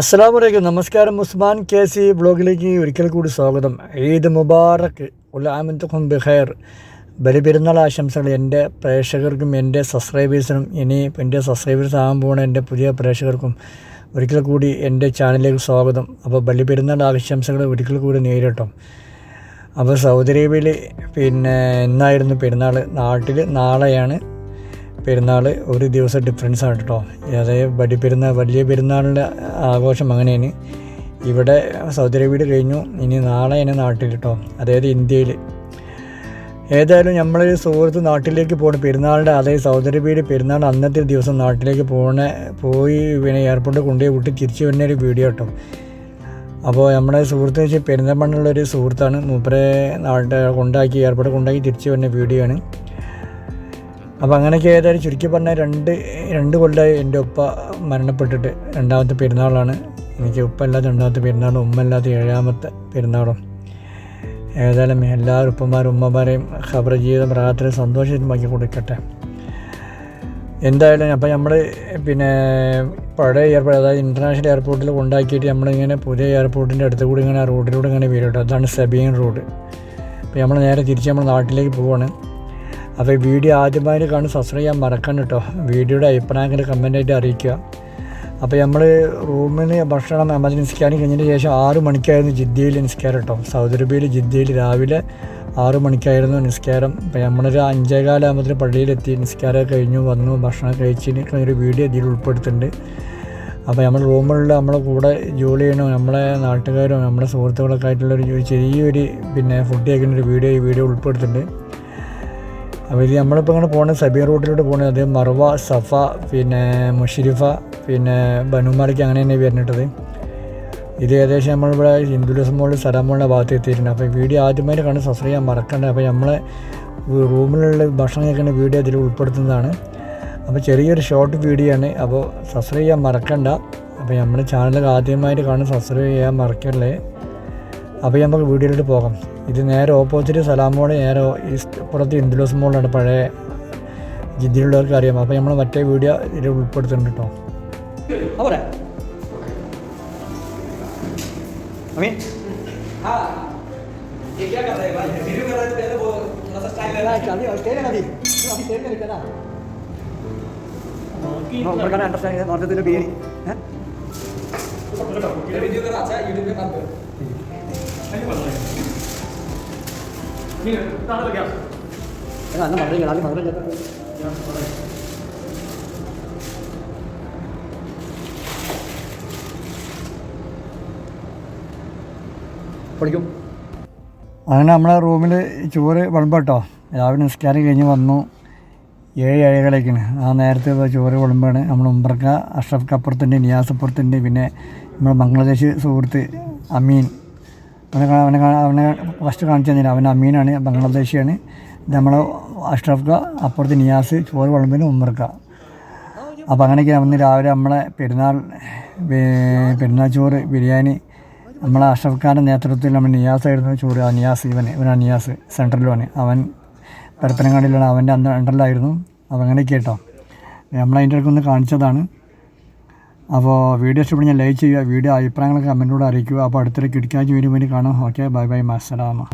അസ്സാം വലൈക്കും നമസ്കാരം ഉസ്മാൻ കെ സി ബ്ലോഗിലേക്ക് ഒരിക്കൽ കൂടി സ്വാഗതം. ഈദ് മുബാറക്ക് ഉലാമിത്തുഖും ബിഖൈർ. ബലിപെരുന്നാൾ ആശംസകൾ എന്റെ പ്രേക്ഷകർക്കും എന്റെ സബ്സ്ക്രൈബേഴ്സിനും ഇനി എന്റെ സബ്സ്ക്രൈബേഴ്സ് ആകാൻ പോകുന്ന എന്റെ പുതിയ പ്രേക്ഷകർക്കും ഒരിക്കൽ കൂടി എന്റെ ചാനലിലേക്ക് സ്വാഗതം. അപ്പോൾ ബലിപെരുന്നാൾ ആശംസകൾ ഒരിക്കൽ കൂടി നേരിട്ടോ. അപ്പോൾ സൗദി അറേബ്യയിൽ പിന്നെ എന്നായിരുന്നു പെരുന്നാൾ. നാട്ടിൽ നാളെയാണ് പെരുന്നാൾ ഒരു ദിവസം ആണ് കേട്ടോ അതായത് ബഡി പെരുന്നാൾ വലിയ പെരുന്നാളിന്റെ ആഘോഷം അങ്ങനെയാണ്. ഇവിടെ സൗദി അറേബ്യയിൽ കഴിഞ്ഞു. ഇനി നാളെ നാളെയാണ് നാട്ടിൽ കേട്ടോ അതായത് ഇന്ത്യയിൽ ഏതായാലും നമ്മളൊരു സുഹൃത്ത് നാട്ടിലേക്ക് പോകണം പെരുന്നാളിന്റെ അതായത് സൗദി അറേബ്യയിൽ പെരുന്നാൾ അന്നത്തെ ദിവസം നാട്ടിലേക്ക് പോകണ പോയി പിന്നെ എയർപോർട്ടിൽ കൊണ്ടുപോയി വിട്ട് തിരിച്ചു വരുന്ന ഒരു വീഡിയോ കേട്ടോ അപ്പോൾ നമ്മുടെ സുഹൃത്ത് വെച്ച് പെരുന്തൽമണ്ണുള്ളൊരു സുഹൃത്താണ്. മൂപ്പരെ നാട്ടിൽ കൊണ്ടാക്കി എയർപോർട്ടിൽ കൊണ്ടാക്കി തിരിച്ചു വരുന്ന വീഡിയോ ആണ്. അപ്പോൾ അങ്ങനെയൊക്കെ ഏതായാലും ചുരുക്കി പറഞ്ഞാൽ രണ്ട് രണ്ട് കൊല്ലമായി എന്റെ ഉപ്പ മരണപ്പെട്ടിട്ട് രണ്ടാമത്തെ പെരുന്നാളാണ്. എനിക്ക് ഉപ്പ അല്ലാത്ത രണ്ടാമത്തെ പെരുന്നാളും ഉമ്മ അല്ലാത്ത ഏഴാമത്തെ പെരുന്നാളും. ഏതായാലും എല്ലാ ഉപ്പമാരും ഉമ്മമാരെയും ഖബർ ജീവിതം പ്രാർത്ഥന സന്തോഷമാക്കി കൊടുക്കട്ടെ. എന്തായാലും അപ്പോൾ നമ്മൾ പിന്നെ പഴയ എയർപോർട്ട് അതായത് ഇന്റർനാഷണൽ എയർപോർട്ടിൽ കൊണ്ടാക്കിയിട്ട് നമ്മളിങ്ങനെ പുതിയ എയർപോർട്ടിന്റെ അടുത്ത് കൂടി ഇങ്ങനെ റോഡിലൂടെ ഇങ്ങനെ വരും കേട്ടോ അതാണ് സെബിയൻ റോഡ് അപ്പോൾ നമ്മൾ നേരെ തിരിച്ച് നമ്മൾ നാട്ടിലേക്ക് പോവാണ്. അപ്പോൾ വീഡിയോ ആദ്യമായിട്ട് കാണും സബ്സ്ക്രൈബ് ചെയ്യാൻ മറക്കണം കേട്ടോ. വീഡിയോയുടെ അഭിപ്രായങ്ങൾ കമന്റായിട്ട് അറിയിക്കുക. അപ്പോൾ നമ്മൾ റൂമിൽ ഭക്ഷണം നമ്മൾ നിസ്കാരം കഴിഞ്ഞതിന് ശേഷം ആറ് മണിക്കായിരുന്നു ജിദ്ദയിൽ നിസ്കാരം കേട്ടോ. സൗദി അറേബ്യയിൽ ജിദ്ദയിൽ രാവിലെ ആറ് മണിക്കായിരുന്നു നിസ്കാരം. അപ്പോൾ നമ്മളൊരു അഞ്ചേകാലാകുമ്പോൾ പള്ളിയിലെത്തി. നിസ്കാരം കഴിഞ്ഞു വന്നു ഭക്ഷണം കഴിച്ചതിന് ഒരു വീഡിയോ ഇതിൽ ഉൾപ്പെടുത്തുന്നുണ്ട്. അപ്പോൾ നമ്മൾ റൂമിലുള്ള നമ്മളെ കൂടെ ജോലി ചെയ്യണോ നമ്മളെ നാട്ടുകാരോ നമ്മുടെ സുഹൃത്തുക്കളൊക്കെ ആയിട്ടുള്ളൊരു ചെറിയൊരു പിന്നെ ഫുഡ് കഴിക്കുന്ന ഒരു വീഡിയോ ഈ വീഡിയോ ഉൾപ്പെടുത്തുന്നുണ്ട്. അപ്പോൾ ഇത് നമ്മളിപ്പോൾ ഇങ്ങനെ പോകുന്നത് സബീർ റൂട്ടിലൂടെ പോകുന്നത് അത് മർവ സഫ പിന്നെ മുഷരിഫ പിന്നെ ബനുമാലിക്ക് അങ്ങനെ തന്നെ വരുന്നിട്ടത് ഇത് ഏകദേശം നമ്മളിവിടെ ഹിന്ദുലിസം മോളിൽ സലാമോളിന്റെ ഭാഗത്ത് എത്തിയിട്ടുണ്ട്. അപ്പോൾ വീഡിയോ ആദ്യമായിട്ട് കണ്ട് സബ്സ്ക്രൈബ് ചെയ്യാൻ മറക്കണ്ട. അപ്പോൾ നമ്മളെ റൂമിലുള്ള ഭക്ഷണം കഴിക്കുന്ന വീഡിയോ അതിൽ ഉൾപ്പെടുത്തുന്നതാണ്. അപ്പോൾ ചെറിയൊരു ഷോർട്ട് വീഡിയോ ആണ്. അപ്പോൾ സബ്സ്ക്രൈബ് ചെയ്യാൻ മറക്കണ്ട. അപ്പോൾ നമ്മുടെ ചാനൽ ആദ്യമായിട്ട് കാണും സബ്സ്ക്രൈബ് ചെയ്യാൻ മറക്കല്ലേ? അപ്പോൾ നമുക്ക് വീഡിയോയിലോട്ട് പോകാം ഇത് നേരെ ഓപ്പോസിറ്റ് സലാമോടെ നേരെ ഈസ്റ്റ് പുറത്ത് ഇന്ദുലോസ് മോളിലാണ് പഴയ ജിദ്ദയിലുള്ളവർക്ക് അറിയാം അപ്പോൾ നമ്മൾ മറ്റേ വീഡിയോ ഇതിൽ ഉൾപ്പെടുത്തുന്നുണ്ട് കേട്ടോ അവരെ അമീൻ क्या कर रहे हैं भाई वीडियो कर रहे थे पहले वो थोड़ा सा स्टाइल ले रहा है अभी तेरे अभी अभी तेरे में निकला No, ऊपर का अंडरस्टैंड है नॉर्थ दिल അന്ന് മധുരം ആദ്യം മധുരം പൊളിക്കും അങ്ങനെ നമ്മളെ റൂമിൽ ചോറ് വിളമ്പാട്ടോ രാവിലെ നിസ്കാരം കഴിഞ്ഞ് വന്നു. ഏഴ് ഏഴരകളേക്കാണ് ആ നേരത്തെ ചോറ് വിളമ്പാണ്. നമ്മൾ ഉമ്പർക്ക അഷ്റഫ് കപ്പുറത്തിന്റെ നിയാസപ്പുറത്തിന്റെ പിന്നെ നമ്മുടെ ബംഗ്ലാദേശ് സുഹൃത്ത് അമീൻ. അവനെ അവനെ അവനെ ഫസ്റ്റ് കാണിച്ചു തന്നില്ല. അവൻ അമീനാണ് ബംഗ്ലാദേശിയാണ്. നമ്മൾ അഷ്റഫ് ക അപ്പുറത്ത് നിയാസ് ചോറ് വളമ്പിന് ഉമ്മർക്ക അപ്പോൾ അങ്ങനെയൊക്കെ അന്ന് രാവിലെ നമ്മളെ പെരുന്നാൾ പെരുന്നാൾ ചോറ് ബിരിയാണി. നമ്മളെ അഷ്റഫ് ഖാന്റെ നേതൃത്വത്തിൽ നമ്മൾ നിയാസ് ആയിരുന്നു ചോറ് ആ നിയാസ് ഇവൻ ആ നിയാസ് സെൻട്രലുമാണ് അവൻ പരപ്പനങ്ങാടിയിലാണ് അവന്റെ അന്ന് അണ്ടറിലായിരുന്നു അപ്പോൾ അങ്ങനെയൊക്കെ കേട്ടോ നമ്മളതിന്റെ ഇടയ്ക്ക് ഒന്ന് കാണിച്ചതാണ്. അപ്പോൾ വീഡിയോ ഇഷ്ടപ്പെടുന്ന ലൈക്ക് ചെയ്യുക വീഡിയോ അഭിപ്രായങ്ങളൊക്കെ കമന്റിലൂടെ അറിയിക്കുക. അപ്പോൾ അടുത്തൊരു കിടക്കാഴ്ച വീഡിയോ വേണ്ടി കാണാം. Okay bye bye മസ്സലാമ